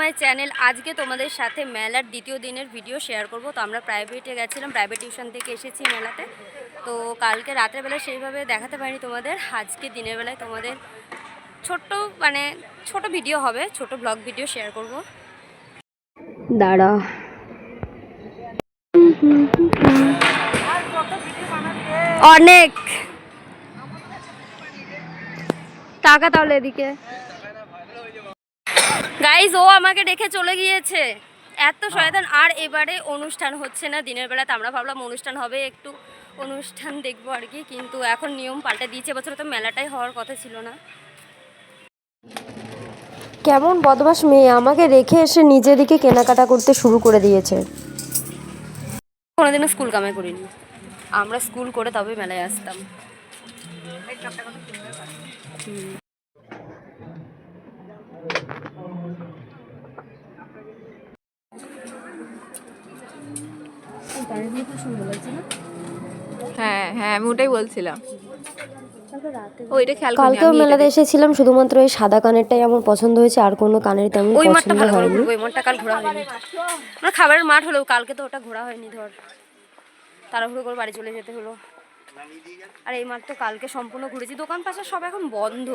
মাই channel আজকে তোমাদের সাথে মেলার দ্বিতীয় দিনের ভিডিও শেয়ার করব। তো আমরা প্রাইভেটে গেছিলাম প্রাইভেট টিউশন থেকে এসেছি মেলাতে। তো কালকে রাতের বেলা সেইভাবে দেখাতে পারিনি তোমাদের আজকে দিনের বেলায় তোমাদের ছোট্ট মানে ছোট ভিডিও হবে ছোট ব্লগ ভিডিও শেয়ার করব। দাঁড়া। অনেক। টাকা তাহলে এদিকে। গাইজ ও আমাকে রেখে চলে গিয়েছে। এত শয়তান। আর এবারে অনুষ্ঠান হচ্ছে না দিনের বেলাতে। আমরা ভাবলাম অনুষ্ঠান হবে একটু অনুষ্ঠান দেখব আর কি। কিন্তু এখন নিয়ম পাল্টে দিয়েছে। বছর তো মেলাটাই হওয়ার কথা ছিল না। কেমন বদমাস মেয়ে। আমাকে রেখে এসে নিজে দিকে কেনাকাটা করতে শুরু করে দিয়েছে। কোনোদিনও স্কুল কামাই করিনি। আমরা স্কুল করে তবে মেলায় আসতাম। হ্যাঁ হ্যাঁ আমি ওটাই বলছিলাম। কালকেও মেলাতে এসেছিলাম শুধুমাত্র এই সাদা কানেরটাই আমার পছন্দ হয়েছে আর কোনো কানের তেমন ওই মাঠটা ভালো করে ওই মাঠটা কাল ঘোরা হয়নি। আমরা খাবারের মাঠ হলেও কালকে তো ওটা ঘোরা হয়নি ধর। তাড়াহুড়ো করে বাড়ি চলে যেতে হলো। আর এই মাঠ তো কালকে সম্পূর্ণ ঘুরেছি দোকান পাশে সব এখন বন্ধ।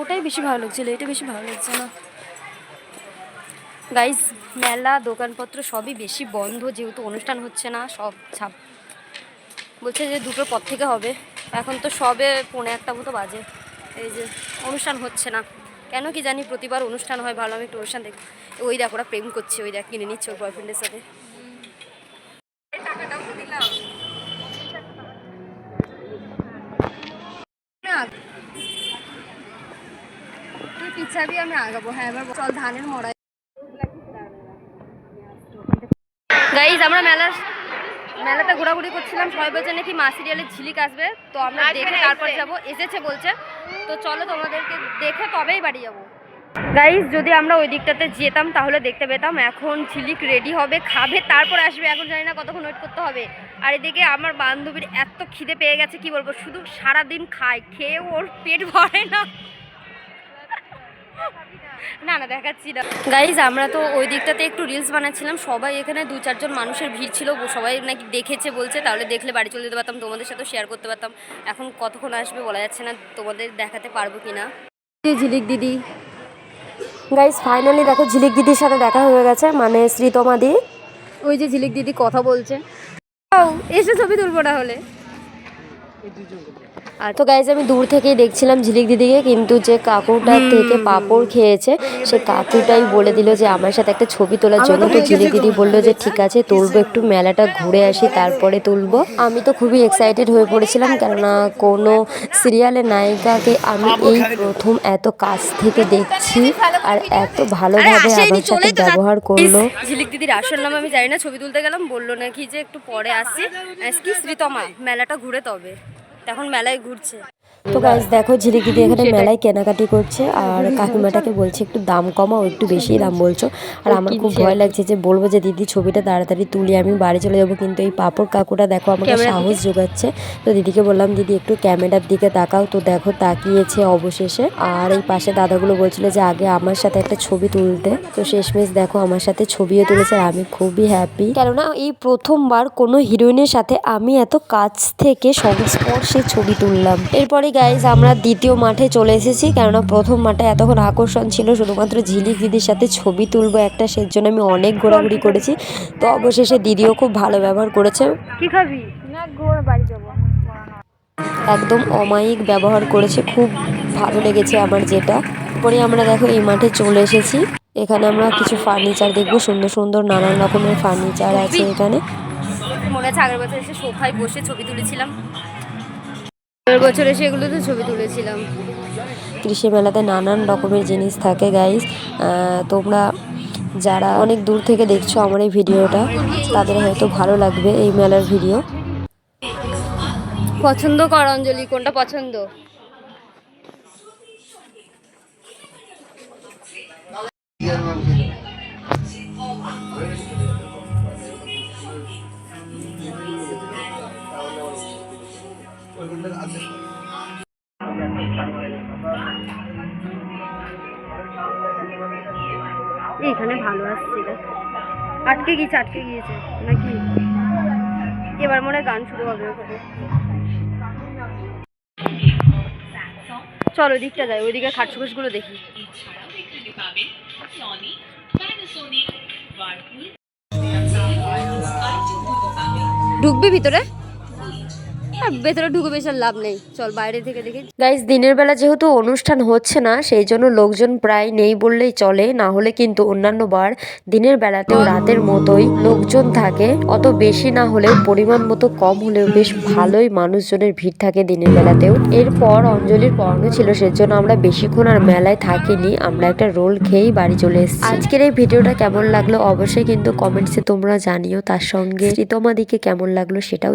ওটাই বেশি ভালো লাগছিল এটা বেশি ভালো লাগছে না। গাইজ মেলা, দোকানপত্র সবই বেশি বন্ধ, যেহেতু অনুষ্ঠান হচ্ছে না, সব ছাপ। বলছে যে দুটোর পর থেকে হবে। এখন তো সবে পৌনে একটা মতো বাজে। এই যে অনুষ্ঠান হচ্ছে না। কেন কি জানি প্রতিবার অনুষ্ঠান হয়, ভালো আমি একটু অনুষ্ঠান দেখ। ওই দেখ, ওরা প্রেম করছে, ওই দেখ, কিনে নিচ্ছে ওর বয়ফ্রেন্ডের সাথে। পিছাবি, আমি আগাবো। হ্যাঁ এবার চল, ধানের মড়াই। গাইজ আমরা মেলার মেলাতে ঘোরাঘুরি করছিলাম। সবাই বলছে নাকি মা সিরিয়ালের ঝিলিক আসবে। তো আমরা দেখে তারপর যাব। এসেছে বলছে। তো চলো তোমাদেরকে দেখে তবেই বাড়ি যাব। গাইজ যদি আমরা ওই দিকটাতে যেতাম তাহলে দেখতে পেতাম। এখন ঝিলিক রেডি হবে খাবে তারপর আসবে। এখন জানি না কতক্ষণ ওয়েট করতে হবে। আর এদিকে আমার বান্ধবীর এত খিদে পেয়ে গেছে কি বলব? শুধু সারাদিন খায়। খেয়ে ওর পেট ভরে না। না না দেখাচ্ছি না। গাইজ আমরা তো ওই দিকটাতে একটু রিলস বানাচ্ছিলাম। সবাই এখানে দু চারজন মানুষের ভিড় ছিল সবাই নাকি দেখেছে বলছে তাহলে দেখলে বাড়ি চলে যেতে পারতাম তোমাদের সাথেও শেয়ার করতে পারতাম। এখন কতক্ষণ আসবে বলা যাচ্ছে না তোমাদের দেখাতে পারব কি না ঝিলিক দিদি। গাইস ফাইনালি দেখো ঝিলিক দিদির সাথে দেখা হয়ে গেছে মানে শ্রীতমা দি। ওই যে ঝিলিক দিদি কথা বলছে। এসে ছবি তুলবো না হলে। আর তো গাইজ আমি দূর থেকেই দেখছিলাম ঝিলিক দিদিকে কিন্তু যে কাকুটা থেকে পাপড় খেয়েছে সে কাকুটাই বলে দিল যে আমার সাথে একটা ছবি তোলার জন্য। তো ঝিলিক দিদি বলল যে ঠিক আছে তুলবো একটু মেলাটা ঘুরে আসি তারপরে তুলবো। আমি তো খুবই এক্সাইটেড হয়ে পড়েছিলাম কেননা কোনো সিরিয়ালের নায়িকাকে আমি এই প্রথম এত কাছ থেকে দেখছি আর এত ভালোভাবে আমার সাথে ব্যবহার করল। ঝিলিক দিদির আসল নাম আমি জানি না ছবি তুলতে গেলাম বলল নাকি যে একটু পরে আসি। কি শ্রীতমা মেলাটা ঘুরে তবে। তখন মেলায় ঘুরছে। তো গাইজ দেখো ঝিলিক দিদি এখানে মেলায় কেনাকাটি করছে আর কাকিমাটাকে বলছে একটু দাম কমাও একটু বেশি দাম বলছো। আর আমার খুব ভয় লাগছে যে বলব যে দিদি ছবিটা তাড়াতাড়ি তুলি আমি বাড়ি চলে যাব কিন্তু এই পাপড় কাকুটা দেখো আমাকে সাহস যোগাচ্ছে। তো দিদিকে বললাম দিদি একটু ক্যামেরার দিকে তাকাও। তো দেখো তাকিয়েছে অবশেষে। আর এই পাশে দাদাগুলো বলছিল যে আগে আমার সাথে একটা ছবি তুলতে। তো শেষমেশ দেখো আমার সাথে ছবিও তুলেছে আর আমি খুবই হ্যাপি কেননা এই প্রথমবার কোনো হিরোইনের সাথে আমি এত কাছ থেকে সংস্পর্শে ছবি তুললাম। এরপরে গাইজ আমরা দ্বিতীয় মাঠে চলে এসেছি কেননা প্রথম মাঠে এতক্ষণ আকর্ষণ ছিল শুধুমাত্র ঝিলিক দিদির সাথে ছবি তুলবো একটা সেই জন্য আমি অনেক ঘোরাঘুরি করেছি। তো অবশেষে দিদিও খুব ভালো ব্যবহার করেছে। কি খাবি? না বাড়ি যাব। একদম অমায়িক ব্যবহার করেছে খুব ভালো লেগেছে আমার যেটা। পরে আমরা দেখো এই মাঠে চলে এসেছি এখানে আমরা কিছু ফার্নিচার দেখব সুন্দর সুন্দর নানান রকমের ফার্নিচার আছে এখানে। মনে আছে আগের বছর এসে সোফায় বসে ছবি তুলেছিলাম। আগের বছর এসে এগুলোতে ছবি তুলেছিলাম। কৃষি মেলাতে নানান রকমের জিনিস থাকে গাইস তোমরা যারা অনেক দূর থেকে দেখছ আমার এই ভিডিওটা তাদের হয়তো ভালো লাগবে এই মেলার ভিডিও। পছন্দ কর অঞ্জলি কোনটা পছন্দ? এইখানে ভালো আসছে আটকে গিয়েছে আটকে গিয়েছে। নাকি? এবার মনে গান শুরু হবে ওখানে। চলো, ওদিকটা যাই, ওইদিকে খাটসুখুশগুলো দেখি। ঢুকবি ভিতরে? আর ভেতরে ঢুকে বেশি লাভ নেই। চল বাইরে থেকে দেখি। গাইজ দিনের বেলা যেহেতু অনুষ্ঠান হচ্ছে না, সেই জন্য লোকজন প্রায় নেই বললেই চলে। না হলে কিন্তু অন্যান্য বার দিনের বেলাতেও রাতের মতোই লোকজন থাকে। অত বেশি না হলেও পরিমাণ মতো কম হলেও বেশ ভালোই মানুষজনের ভিড় থাকে দিনের বেলাতেও। এরপর অঞ্জলির পড়ানো ছিল, সেজন্য আমরা বেশিক্ষণ আর মেলায় থাকিনি। আমরা একটা রোল খেয়েই বাড়ি চলে এসেছি। আজকের এই ভিডিওটা কেমন লাগল? অবশ্যই কিন্তু কমেন্টসে তোমরা জানিও। তার সঙ্গে তোমাদিকে কেমন লাগল সেটাও